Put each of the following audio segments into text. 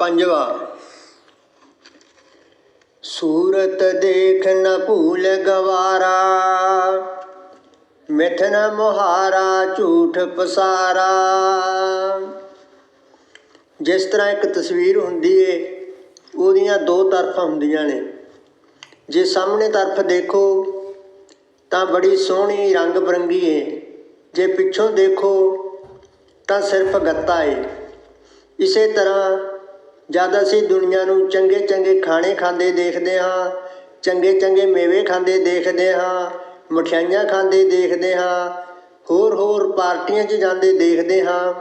ਪੰਜਵਾ। ਸੂਰਤ ਦੇਖ ਨ ਭੂਲ ਗਵਾਰਾ ਮਿਥਨ ਮੁਹਾਰਾ, ਝੂਠ ਪਸਾਰਾ। ਜਿਸ ਤਰ੍ਹਾਂ ਇੱਕ ਤਸਵੀਰ ਹੁੰਦੀ ਏ, ਉਹਦੀਆਂ ਦੋ ਤਰਫਾਂ ਹੁੰਦੀਆਂ ਨੇ। ਜੇ ਸਾਹਮਣੇ ਤਰਫ ਦੇਖੋ, ਤਾਂ ਬੜੀ ਸੋਹਣੀ ਰੰਗ ਬਰੰਗੀ ਏ। ਜੇ ਪਿੱਛੋਂ ਦੇਖੋ, ਤਾਂ ਸਿਰਫ ਗੱਤਾ ਏ। ਇਸੇ ਤਰ੍ਹਾਂ ਜਦ ਅਸੀਂ ਦੁਨੀਆ ਨੂੰ ਚੰਗੇ ਚੰਗੇ ਖਾਣੇ ਖਾਂਦੇ ਦੇਖਦੇ ਹਾਂ, ਚੰਗੇ ਚੰਗੇ ਮੇਵੇ ਖਾਂਦੇ ਦੇਖਦੇ ਹਾਂ, ਮਠਿਆਈਆਂ ਖਾਂਦੇ ਦੇਖਦੇ ਹਾਂ, ਹੋਰ ਹੋਰ ਪਾਰਟੀਆਂ 'ਚ ਜਾਂਦੇ ਦੇਖਦੇ ਹਾਂ,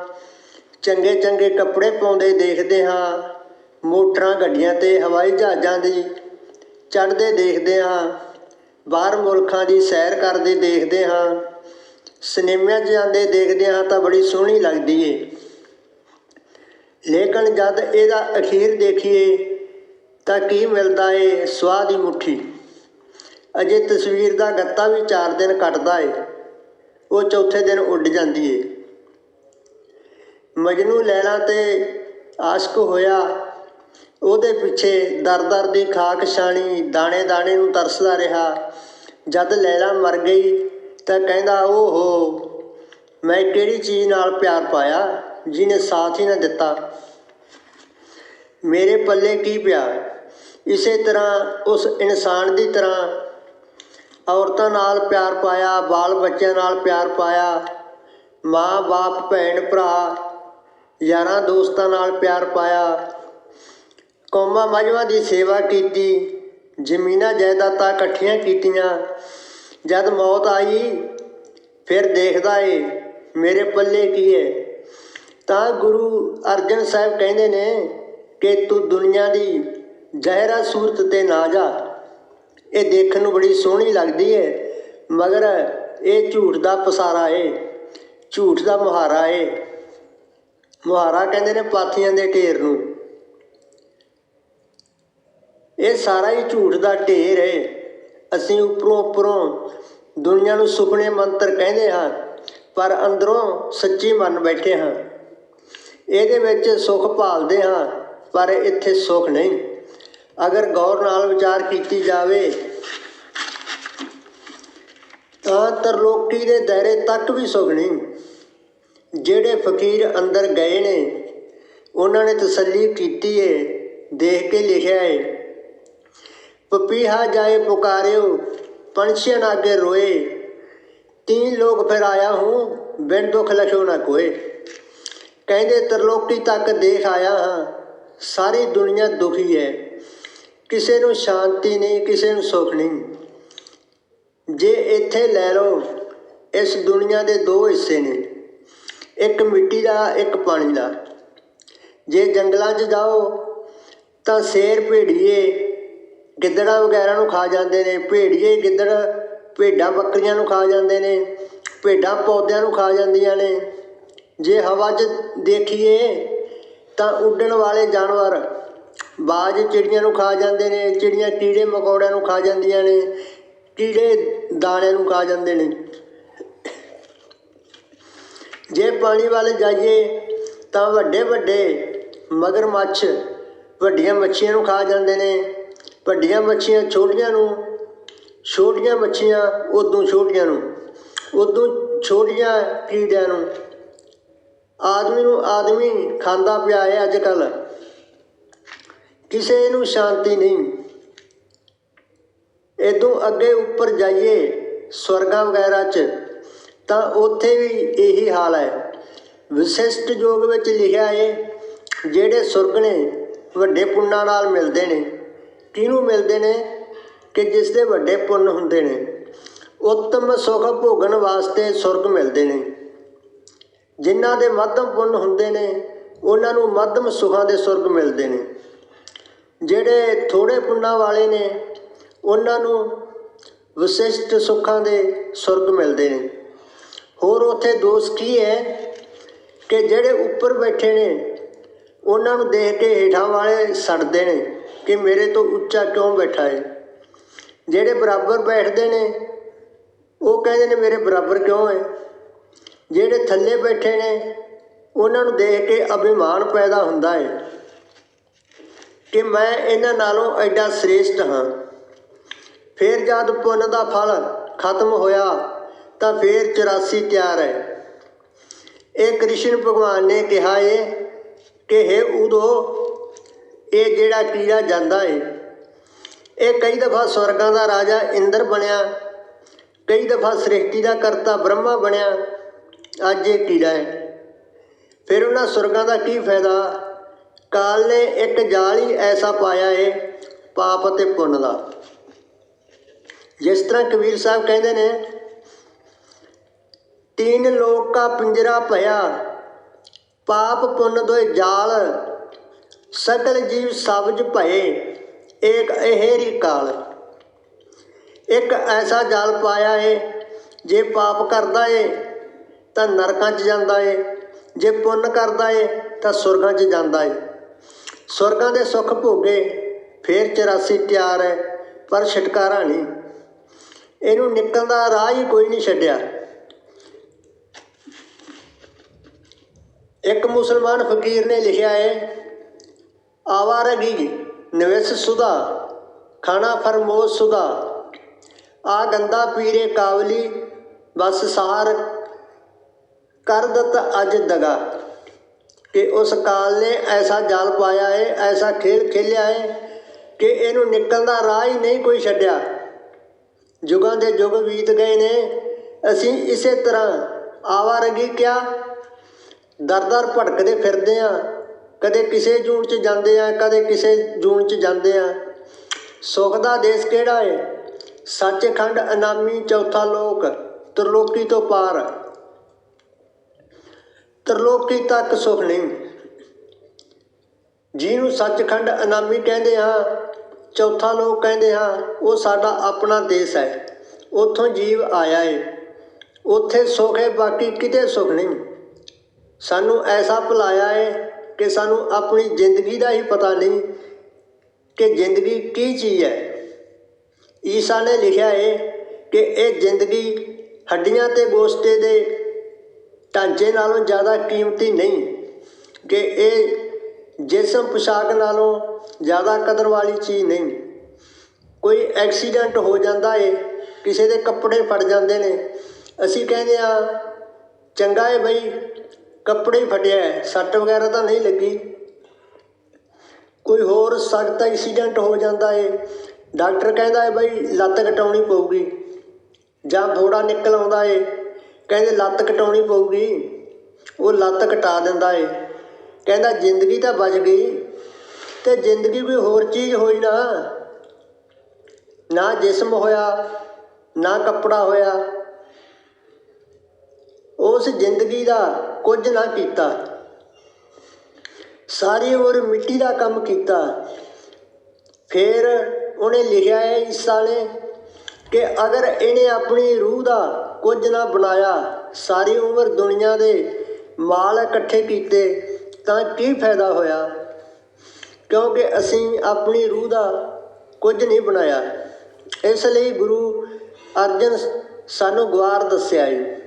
ਚੰਗੇ ਚੰਗੇ ਕੱਪੜੇ ਪਾਉਂਦੇ ਦੇਖਦੇ ਹਾਂ, ਮੋਟਰਾਂ ਗੱਡੀਆਂ ਤੇ ਹਵਾਈ ਜਹਾਜ਼ਾਂ ਦੀ ਚੜ੍ਹਦੇ ਦੇਖਦੇ ਹਾਂ, ਬਾਹਰ ਮੁਲਕਾਂ ਦੀ ਸੈਰ ਕਰਦੇ ਦੇਖਦੇ ਹਾਂ, ਸਿਨੇਮਿਆਂ 'ਚ ਜਾਂਦੇ ਦੇਖਦੇ ਹਾਂ ਤਾਂ ਬੜੀ ਸੋਹਣੀ ਲੱਗਦੀ ਏ। ਲੇਕਿਨ ਜਦ ਇਹਦਾ ਅਖੀਰ ਦੇਖੀਏ ਤਾਂ ਕੀ ਮਿਲਦਾ ਏ ਸਵਾਹ ਦੀ ਮੁੱਠੀ? ਅਜੇ ਤਸਵੀਰ ਦਾ ਗੱਤਾ ਵੀ 4 ਦਿਨ ਕੱਟਦਾ ਏ, ਉਹ ਚੌਥੇ ਦਿਨ ਉੱਡ ਜਾਂਦੀ ਏ। ਮਜਨੂ ਲੈਲਾ ਤੇ ਆਸ਼ਕ ਹੋਇਆ, ਉਹਦੇ ਪਿੱਛੇ ਦਰ-ਦਰ ਦੀ ਖਾਕ ਛਾਣੀ ਦਾਣੇ ਦਾਣੇ ਨੂੰ ਤਰਸਦਾ ਰਿਹਾ। ਜਦ ਲੈਲਾ ਮਰ ਗਈ ਤਾਂ ਕਹਿੰਦਾ, ਓਹੋ, ਮੈਂ ਕਿਹੜੀ ਚੀਜ਼ ਨਾਲ ਪਿਆਰ ਪਾਇਆ? ਜਿਹਨੇ ਸਾਥ ਹੀ ਨਾ ਦਿੱਤਾ। ਮੇਰੇ ਪੱਲੇ ਕੀ ਪਿਆ? ਇਸੇ ਤਰ੍ਹਾਂ ਉਸ ਇਨਸਾਨ ਦੀ ਤਰ੍ਹਾਂ ਔਰਤਾਂ ਨਾਲ ਪਿਆਰ ਪਾਇਆ, ਬਾਲ ਬੱਚਿਆਂ ਨਾਲ ਪਿਆਰ ਪਾਇਆ, ਮਾਂ, ਬਾਪ, ਭੈਣ, ਭਰਾ, ਯਾਰਾਂ ਦੋਸਤਾਂ ਨਾਲ ਪਿਆਰ ਪਾਇਆ। ਕੌਮਾਂ ਮਜਮਾ ਦੀ ਸੇਵਾ ਕੀਤੀ, ਜ਼ਮੀਨਾਂ ਜਾਇਦਾਦਾਂ ਇਕੱਠੀਆਂ ਕੀਤੀਆਂ। ਜਦ ਮੌਤ ਆਈ, ਫਿਰ ਦੇਖਦਾ ਏ, ਮੇਰੇ ਪੱਲੇ ਕੀ ਹੈ ਤਾਂ ਗੁਰੂ ਅਰਜਨ ਸਾਹਿਬ ਕਹਿੰਦੇ ਨੇ ਕਿ ਤੂੰ ਦੁਨੀਆ ਦੀ ਜ਼ਹਿਰਾ ਸੂਰਤ ਤੇ ਨਾ ਜਾ। ਇਹ ਦੇਖਣ ਨੂੰ ਬੜੀ ਸੋਹਣੀ ਲੱਗਦੀ ਹੈ ਮਗਰ ਇਹ ਝੂਠ ਦਾ ਪਸਾਰਾ ਏ, ਝੂਠ ਦਾ ਮੁਹਾਰਾ ਏ। ਮੁਹਾਰਾ ਕਹਿੰਦੇ ਨੇ ਪਾਥੀਆਂ ਦੇ ਢੇਰ ਨੂੰ। ਇਹ ਸਾਰਾ ਹੀ ਝੂਠ ਦਾ ਢੇਰ ਏ। ਅਸੀਂ ਉੱਪਰੋਂ ਉੱਪਰੋਂ ਦੁਨੀਆ ਨੂੰ ਸੁਪਨੇ ਮੰਤਰ ਕਹਿੰਦੇ ਹਾਂ, ਪਰ ਅੰਦਰੋਂ ਸੱਚੀ ਮੰਨ ਬੈਠੇ ਹਾਂ। ਇਹਦੇ ਵਿੱਚ ਸੁਖ ਭਾਲਦੇ ਹਾਂ, ਪਰ ਇੱਥੇ ਸੁਖ ਨਹੀਂ। ਅਗਰ ਗੌਰ ਨਾਲ ਵਿਚਾਰ ਕੀਤੀ ਜਾਵੇ, ਤਾਂ ਤਰਲੋਕੀ ਦੇ ਦਾਇਰੇ ਤੱਕ ਵੀ ਸੁਖ ਨਹੀਂ। ਜਿਹੜੇ ਫਕੀਰ ਅੰਦਰ ਗਏ ਨੇ, ਉਹਨਾਂ ਨੇ ਤਸੱਲੀ ਕੀਤੀ ਏ, ਦੇਖ ਕੇ ਲਿਖਿਆ ਏ। ਪਪੀਹਾ ਜਾਏ ਪੁਕਾਰਿਓ, ਪੰਛੀਆਂ ਅੱਗੇ ਰੋਏ। ਤੀਨ ਲੋਕ ਫਿਰ ਆਇਆ ਹੂੰ, ਬਿਨ ਦੁੱਖ ਲਖਿਓ ਨਾ ਕੋਏ। ਕਹਿੰਦੇ ਤਰਲੋਕੀ ਤੱਕ ਦੇਖ ਆਇਆ ਹਾਂ। ਸਾਰੀ ਦੁਨੀਆ ਦੁਖੀ ਹੈ। ਕਿਸੇ ਨੂੰ ਸ਼ਾਂਤੀ ਨਹੀਂ, ਕਿਸੇ ਨੂੰ ਸੁੱਖ ਨਹੀਂ। ਜੇ ਇੱਥੇ ਲੈ ਲਓ, ਇਸ ਦੁਨੀਆ ਦੇ ਦੋ ਹਿੱਸੇ ਨੇ। ਇੱਕ ਮਿੱਟੀ ਦਾ, ਇੱਕ ਪਾਣੀ ਦਾ। ਜੇ ਜੰਗਲਾਂ 'ਚ ਜਾਓ, ਤਾਂ ਸ਼ੇਰ ਭੇੜੀਏ, ਗਿੱਦੜਾਂ ਵਗੈਰਾ ਨੂੰ ਖਾ ਜਾਂਦੇ ਨੇ। ਭੇੜੀਏ ਗਿੱਦੜ, ਭੇਡਾਂ ਬੱਕਰੀਆਂ ਨੂੰ ਖਾ ਜਾਂਦੇ ਨੇ। ਭੇਡਾਂ ਪੌਦਿਆਂ ਨੂੰ ਖਾ ਜਾਂਦੀਆਂ ਨੇ। ਜੇ ਹਵਾ 'ਚ ਦੇਖੀਏ ਤਾਂ ਉੱਡਣ ਵਾਲੇ ਜਾਨਵਰ ਬਾਜ ਚਿੜੀਆਂ ਨੂੰ ਖਾ ਜਾਂਦੇ ਨੇ, ਚਿੜੀਆਂ ਕੀੜੇ ਮਕੌੜਿਆਂ ਨੂੰ ਖਾ ਜਾਂਦੀਆਂ ਨੇ, ਕੀੜੇ ਦਾਣੇ ਨੂੰ ਖਾ ਜਾਂਦੇ ਨੇ। ਜੇ ਪਾਣੀ ਵੱਲ ਜਾਈਏ ਤਾਂ ਵੱਡੇ ਵੱਡੇ ਮਗਰਮੱਛ ਵੱਡੀਆਂ ਮੱਛੀਆਂ ਨੂੰ ਖਾ ਜਾਂਦੇ ਨੇ, ਵੱਡੀਆਂ ਮੱਛੀਆਂ ਛੋਟੀਆਂ ਨੂੰ, ਛੋਟੀਆਂ ਮੱਛੀਆਂ, ਉਦੋਂ ਛੋਟੀਆਂ ਨੂੰ, ਉਦੋਂ ਛੋਟੀਆਂ ਕੀੜਿਆਂ ਨੂੰ। ਆਦਮੀ ਨੂੰ ਆਦਮੀ ਖਾਂਦਾ ਪਿਆ ਹੈ ਅੱਜ ਕੱਲ ਕਿਸੇ ਨੂੰ ਸ਼ਾਂਤੀ ਨਹੀਂ। ਇਦੋਂ ਅੱਗੇ ਉੱਪਰ ਜਾਈਏ ਸਵਰਗਾਂ ਵਗੈਰਾ 'ਚ, ਤਾਂ ਉੱਥੇ ਵੀ ਇਹੀ ਹਾਲ ਹੈ। ਵਿਸ਼ਿਸ਼ਟ ਯੋਗ ਵਿੱਚ ਲਿਖਿਆ ਹੈ, ਜਿਹੜੇ ਸੁਰਗ ਨੇ ਵੱਡੇ ਪੁੰਨਾਂ ਨਾਲ ਮਿਲਦੇ ਨੇ। ਕਿਹਨੂੰ ਮਿਲਦੇ ਨੇ? ਕਿ ਜਿਸ ਦੇ ਵੱਡੇ ਪੁੰਨ ਹੁੰਦੇ ਨੇ। ਉੱਤਮ ਸੁਖ ਭੋਗਣ ਵਾਸਤੇ ਸੁਰਗ ਮਿਲਦੇ ਨੇ। ਜਿਨ੍ਹਾਂ ਦੇ ਮੱਧਮ ਪੁੰਨ ਹੁੰਦੇ ਨੇ, ਉਹਨਾਂ ਨੂੰ ਮੱਧਮ ਸੁਖਾਂ ਦੇ ਸੁਰਗ ਮਿਲਦੇ ਨੇ। ਜਿਹੜੇ ਥੋੜੇ ਪੁੰਨਾਂ ਵਾਲੇ ਨੇ, ਉਹਨਾਂ ਨੂੰ ਵਿਸ਼ਿਸ਼ਟ ਸੁੱਖਾਂ ਦੇ ਸੁਰਗ ਮਿਲਦੇ ਨੇ। ਹੋਰ ਉੱਥੇ ਦੋਸ਼ ਕੀ ਹੈ ਕਿ ਜਿਹੜੇ ਉੱਪਰ ਬੈਠੇ ਨੇ, ਉਹਨਾਂ ਨੂੰ ਦੇਖ ਕੇ ਹੇਠਾਂ ਵਾਲੇ ਸੜਦੇ ਨੇ ਕਿ ਮੇਰੇ ਤੋਂ ਉੱਚਾ ਕਿਉਂ ਬੈਠਾ ਹੈ ਜਿਹੜੇ ਬਰਾਬਰ ਬੈਠਦੇ ਨੇ, ਉਹ ਕਹਿੰਦੇ ਨੇ ਮੇਰੇ ਬਰਾਬਰ ਕਿਉਂ ਹੈ ਜਿਹੜੇ ਥੱਲੇ ਬੈਠੇ ਨੇ, ਉਹਨਾਂ ਨੂੰ ਦੇਖ ਕੇ ਅਭਿਮਾਨ ਪੈਦਾ ਹੁੰਦਾ ਹੈ ਕਿ ਮੈਂ ਇਹਨਾਂ ਨਾਲੋਂ ਐਡਾ ਸ੍ਰੇਸ਼ਟ ਹਾਂ। ਫਿਰ ਜਦ ਪੁੰਨ ਦਾ ਫਲ ਖਤਮ ਹੋਇਆ, ਤਾਂ ਫਿਰ 84 ਤਿਆਰ ਹੈ। ਇਹ ਕ੍ਰਿਸ਼ਨ ਭਗਵਾਨ ਨੇ ਕਿਹਾ ਏ ਕਿ ਹੈ ਉਦੋਂ ਇਹ ਜਿਹੜਾ ਕੀੜਾ ਜਾਂਦਾ ਏ, ਇਹ ਕਈ ਦਫਾ ਸਵਰਗਾਂ ਦਾ ਰਾਜਾ ਇੰਦਰ ਬਣਿਆ, ਕਈ ਦਫਾ ਸ੍ਰਿਸ਼ਟੀ ਦਾ ਕਰਤਾ ਬ੍ਰਹਮਾ ਬਣਿਆ ਅੱਜ ਇਹ ਕੀੜਾ ਹੈ। ਫਿਰ ਉਹਨਾਂ ਸੁਰਗਾਂ ਦਾ ਕੀ ਫਾਇਦਾ? ਕਾਲ ਨੇ ਇੱਕ ਜਾਲ ਹੀ ਐਸਾ ਪਾਇਆ ਏ, ਪਾਪ ਅਤੇ ਪੁੰਨ ਦਾ। ਜਿਸ ਤਰ੍ਹਾਂ ਕਬੀਰ ਸਾਹਿਬ ਕਹਿੰਦੇ ਨੇ, ਤੀਨ ਲੋਕ ਕਾ ਪਿੰਜਰਾ ਭਇਆ, ਪਾਪ ਪੁੰਨ ਦੋਏ ਜਾਲ, ਸਕਲ ਜੀਵ ਸਬਜ ਭਏ, ਏਕ ਅਹੇਰੀ ਕਾਲ। ਇੱਕ ਐਸਾ ਜਾਲ ਪਾਇਆ ਏ, ਜੇ ਪਾਪ ਕਰਦਾ ਏ ਤਾਂ ਨਰਕਾਂ 'ਚ ਜਾਂਦਾ ਏ। ਜੇ ਪੁੰਨ ਕਰਦਾ ਏ, ਤਾਂ ਸੁਰਗਾਂ 'ਚ ਜਾਂਦਾ ਏ। ਸੁਰਗਾਂ ਦੇ ਸੁੱਖ ਭੋਗੇ, ਫੇਰ 84 ਤਿਆਰ ਹੈ ਪਰ ਛਟਕਾਰਾ ਨਹੀਂ। ਇਹਨੂੰ ਨਿਕਲਣ ਦਾ ਰਾਹ ਹੀ ਕੋਈ ਨਹੀਂ ਛੱਡਿਆ। ਇੱਕ ਮੁਸਲਮਾਨ ਫਕੀਰ ਨੇ ਲਿਖਿਆ ਹੈ ਆਵਾਰਗੀ ਨਵਿਸ਼ ਸੁਦਾ ਖਾਣਾ ਫਰਮੋਸ ਸੁਦਾ ਆ ਗੰਦਾ ਪੀਰੇ ਕਾਵਲੀ, ਬਸ ਸਾਰ ਕਰ ਦਿੱਤ ਅਜ ਦਗਾ। ਕਿ ਉਸ ਕਾਲ ਨੇ ਐਸਾ ਜਾਲ ਪਾਇਆ ਹੈ ਐਸਾ ਖੇਲ ਖੇਲਿਆ ਹੈ ਕਿ ਇਹਨੂੰ ਨਿਕਲਣ ਦਾ ਰਾਹ ਹੀ ਨਹੀਂ ਕੋਈ ਛੱਡਿਆ। ਯੁਗਾਂ ਦੇ ਯੁਗ ਬੀਤ ਗਏ ਨੇ, ਅਸੀਂ ਇਸੇ ਤਰ੍ਹਾਂ ਆਵਾਰਗੀ ਕਿਆ? ਦਰ ਦਰ ਭਟਕਦੇ ਫਿਰਦੇ ਆ। ਕਦੇ ਕਿਸੇ ਜੂਨ ਚ ਜਾਂਦੇ ਆ, ਕਦੇ ਕਿਸੇ ਜੂਨ ਚ ਜਾਂਦੇ ਆ। ਸੁਖ ਦਾ ਦੇਸ਼ ਕਿਹੜਾ ਹੈ ਸੱਚਖੰਡ ਅਨਾਮੀ ਚੌਥਾ ਲੋਕ, ਤਰਲੋਕੀ ਤੋਂ ਪਾਰ। ਤਰਲੋਕੀ ਤੱਕ ਸੁਖ ਨਹੀਂ। ਜਿਹਨੂੰ ਸੱਚਖੰਡ ਅਨਾਮੀ ਕਹਿੰਦੇ ਹਾਂ, ਚੌਥਾ ਲੋਕ ਕਹਿੰਦੇ ਹਾਂ, ਉਹ ਸਾਡਾ ਆਪਣਾ ਦੇਸ਼ ਹੈ। ਉੱਥੋਂ ਜੀਵ ਆਇਆ ਏ। ਉੱਥੇ ਸੁਖ ਹੈ, ਬਾਕੀ ਕਿਤੇ ਸੁਖ ਨਹੀਂ। ਸਾਨੂੰ ਐਸਾ ਭੁਲਾਇਆ ਏ ਕਿ ਸਾਨੂੰ ਆਪਣੀ ਜ਼ਿੰਦਗੀ ਦਾ ਹੀ ਪਤਾ ਨਹੀਂ ਕਿ ਜ਼ਿੰਦਗੀ ਕੀ ਚੀਜ਼ ਹੈ। ਈਸਾ ਨੇ ਲਿਖਿਆ ਏ ਕਿ ਇਹ ਜ਼ਿੰਦਗੀ ਹੱਡੀਆਂ ਤੇ ਗੋਸ਼ਤੇ ਦੇ ਢਾਂਚੇ ਨਾਲੋਂ ਜ਼ਿਆਦਾ ਕੀਮਤੀ ਨਹੀਂ ਕਿ ਇਹ ਜਿਸਮ ਪੁਸ਼ਾਕ ਨਾਲੋਂ ਜ਼ਿਆਦਾ ਕਦਰ ਵਾਲੀ ਚੀਜ਼ ਨਹੀਂ। ਕੋਈ ਐਕਸੀਡੈਂਟ ਹੋ ਜਾਂਦਾ ਏ ਕਿਸੇ ਦੇ ਕੱਪੜੇ ਫਟ ਜਾਂਦੇ ਨੇ ਅਸੀਂ ਕਹਿੰਦੇ ਆ ਚੰਗਾ ਏ ਬਈ ਕੱਪੜੇ ਹੀ ਫਟਿਆ ਹੈ, ਸੱਟ ਵਗੈਰਾ ਤਾਂ ਨਹੀਂ ਲੱਗੀ। ਕੋਈ ਹੋਰ ਸਖਤ ਐਕਸੀਡੈਂਟ ਹੋ ਜਾਂਦਾ ਏ ਡਾਕਟਰ ਕਹਿੰਦਾ ਏ ਬਈ ਲੱਤ ਕਟਾਉਣੀ ਪਊਗੀ ਜਾਂ ਥੋੜਾ ਨਿਕਲ ਆਉਂਦਾ ਏ। ਕਹਿੰਦੇ ਲੱਤ ਕਟਾਉਣੀ ਪਊਗੀ। ਉਹ ਲੱਤ ਕਟਾ ਦਿੰਦਾ ਏ। ਕਹਿੰਦਾ ਜ਼ਿੰਦਗੀ ਤਾਂ ਬਚ ਗਈ। ਤੇ ਜ਼ਿੰਦਗੀ ਕੋਈ ਹੋਰ ਚੀਜ਼ ਹੋਈ ਨਾ। ਨਾ ਜਿਸਮ ਹੋਇਆ, ਨਾ ਕੱਪੜਾ ਹੋਇਆ। ਉਸ ਜ਼ਿੰਦਗੀ ਦਾ ਕੁਝ ਨਾ ਕੀਤਾ। ਸਾਰੀ ਉਮਰ ਮਿੱਟੀ ਦਾ ਕੰਮ ਕੀਤਾ। ਫਿਰ ਉਹਨੇ ਲਿਖਿਆ ਹੈ ਇਸ ਨੇ ਕਿ ਅਗਰ ਇਹਨੇ ਆਪਣੀ ਰੂਹ ਦਾ ਕੁਝ ਨਾ ਬਣਾਇਆ। ਸਾਰੀ ਉਮਰ ਦੁਨੀਆ ਦੇ ਮਾਲ ਇਕੱਠੇ ਕੀਤੇ ਤਾਂ ਕੀ ਫਾਇਦਾ ਹੋਇਆ? ਕਿਉਂਕਿ ਅਸੀਂ ਆਪਣੀ ਰੂਹ ਦਾ ਕੁਝ ਨਹੀਂ ਬਣਾਇਆ। ਇਸ ਲਈ ਗੁਰੂ ਅਰਜਨ ਸਾਨੂੰ ਗਵਾਰ ਦੱਸਿਆ ਹੈ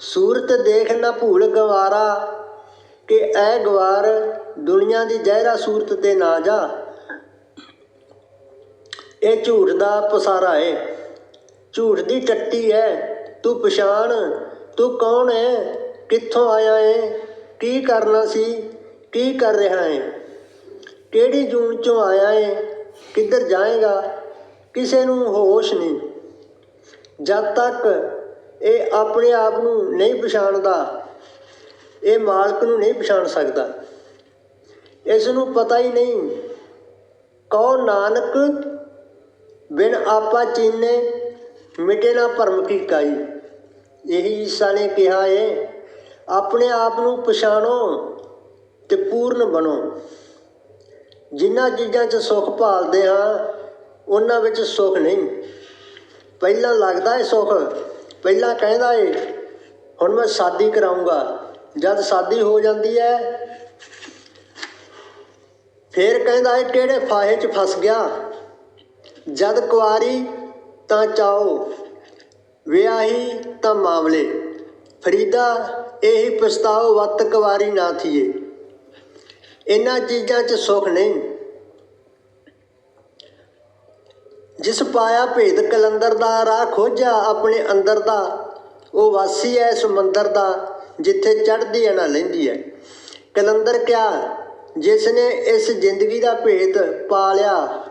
ਸੂਰਤ ਦੇਖ ਨਾ ਭੂਲ ਗਵਾਰਾ ਕਿ ਐ ਗਵਾਰ ਦੁਨੀਆ ਦੀ ਜ਼ਹਿਰਾ ਸੂਰਤ ਤੇ ਨਾ ਜਾ। ਇਹ ਝੂਠ ਦਾ ਪਸਾਰਾ ਹੈ ਝੂਠ ਦੀ ਟੱਟੀ ਹੈ। ਤੂੰ ਪਛਾਣ, ਤੂੰ ਕੌਣ ਹੈ ਕਿੱਥੋਂ ਆਇਆ ਹੈ ਕੀ ਕਰਨਾ ਸੀ? ਕੀ ਕਰ ਰਿਹਾ ਹੈ ਕਿਹੜੀ ਜੂਨ ਚੋਂ ਆਇਆ ਹੈ ਕਿੱਧਰ ਜਾਏਗਾ? ਕਿਸੇ ਨੂੰ ਹੋਸ਼ ਨਹੀਂ। ਜਦ ਤੱਕ ਇਹ ਆਪਣੇ ਆਪ ਨੂੰ ਨਹੀਂ ਪਛਾਣਦਾ, ਇਹ ਮਾਲਕ ਨੂੰ ਨਹੀਂ ਪਛਾਣ ਸਕਦਾ। ਇਸ ਨੂੰ ਪਤਾ ਹੀ ਨਹੀਂ ਕਹੋ ਨਾਨਕ ਬਿਨ ਆਪਾ ਚੀਨੇ ਮਿਟੇ ਨਾ ਭਰਮ ਕੀ ਕਾਈ। ਇਹੀ ਈਸਾ ਨੇ ਕਿਹਾ ਏ, ਆਪਣੇ ਆਪ ਨੂੰ ਪਛਾਣੋ ਤੇ ਪੂਰਨ ਬਣੋ। ਜਿਨ੍ਹਾਂ ਚੀਜ਼ਾਂ 'ਚ ਸੁੱਖ ਭਾਲਦੇ ਹਾਂ, ਉਹਨਾਂ ਵਿੱਚ ਸੁੱਖ ਨਹੀਂ। ਪਹਿਲਾਂ ਲੱਗਦਾ ਏ ਸੁੱਖ, ਪਹਿਲਾਂ ਕਹਿੰਦਾ ਏ, ਹੁਣ ਮੈਂ ਸ਼ਾਦੀ ਕਰਾਉਂਗਾ ਜਦ ਸ਼ਾਦੀ ਹੋ ਜਾਂਦੀ ਹੈ ਫਿਰ ਕਹਿੰਦਾ ਏ, ਕਿਹੜੇ ਫਾਹੇ 'ਚ ਫਸ ਗਿਆ? ਜਦ ਕੁਆਰੀ ਤਾਂ ਚਾਓ। ਵਿਆਹੀ ਤਾਂ ਮਾਮਲੇ। ਫਰੀਦਾ ਇਹੀ ਪਛਤਾਓ ਵਤ ਕਵਾਰੀ ਨਾ ਥੀਏ। ਇਹਨਾਂ ਚੀਜ਼ਾਂ 'ਚ ਸੁੱਖ ਨਹੀਂ। ਜਿਸ ਪਾਇਆ ਭੇਦ ਕਲੰਦਰ ਦਾ, ਰਾਹ ਖੋਜਿਆ ਆਪਣੇ ਅੰਦਰ ਦਾ, ਉਹ ਵਾਸੀ ਹੈ ਇਸ ਮੰਦਰ ਦਾ, ਜਿੱਥੇ ਚੜ੍ਹਦੀ ਹੈ ਨਾ ਲੈਂਦੀ ਹੈ ਕਲੰਦਰ ਕਿਆ? ਜਿਸ ਨੇ ਇਸ ਜ਼ਿੰਦਗੀ ਦਾ ਭੇਦ ਪਾ ਲਿਆ,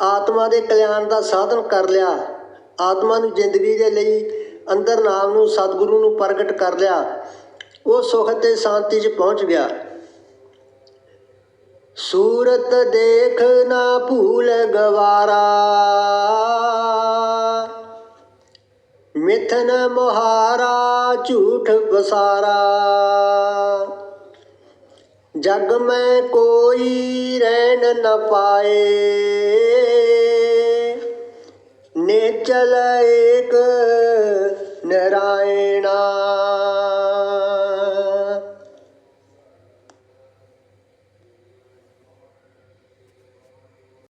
ਆਤਮਾ ਦੇ ਕਲਿਆਣ ਦਾ ਸਾਧਨ ਕਰ ਲਿਆ ਆਤਮਾ ਨੂੰ ਜ਼ਿੰਦਗੀ ਦੇ ਲਈ ਅੰਦਰ ਨਾਮ ਨੂੰ ਸਤਿਗੁਰੂ ਨੂੰ ਪ੍ਰਗਟ ਕਰ ਲਿਆ, ਉਹ ਸੁਖ ਤੇ ਸ਼ਾਂਤੀ 'ਚ ਪਹੁੰਚ ਗਿਆ। ਸੂਰਤ ਦੇਖ ਨਾ ਭੂਲ ਗਵਾਰਾ, ਮਿਥਨ ਮੁਹਾਰਾ ਝੂਠ ਬਸਾਰਾ ਜਗ ਮੈਂ ਕੋਈ ਰਹਿਣ ਨ ਪਾਏ। ਨਿਚਲ ਏਕ ਨਰਾਇਣਾ।